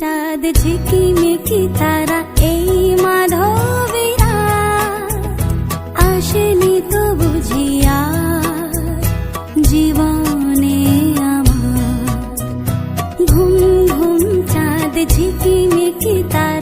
চাঁদ ঝিকি মিকি তারা এই মাধবীরা। আসেনি তো বুঝিয়া জীবনে আমার। ঘুম ঘুম চাঁদ ঝিকি মিকি তারা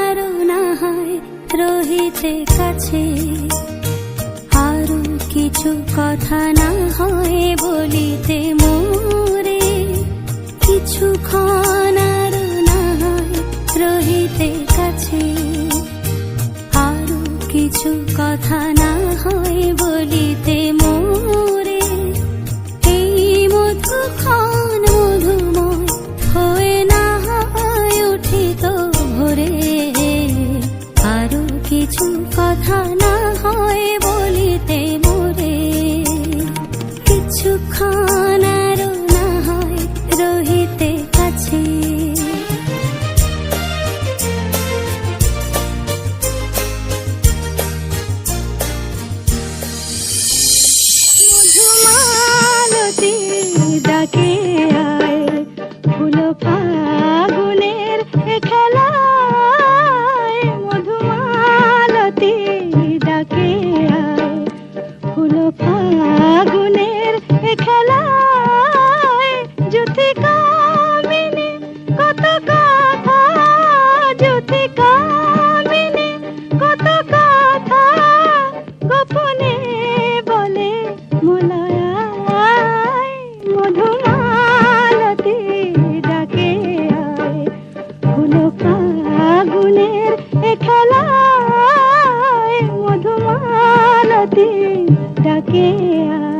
রহিতে কাছে আরও কিছু কথা না হয় বলিতে মোরে কিছুক্ষণ আরও না রহিতে কাছে আরও কিছু কথা না হয় মধুমালতী ডাকে আয়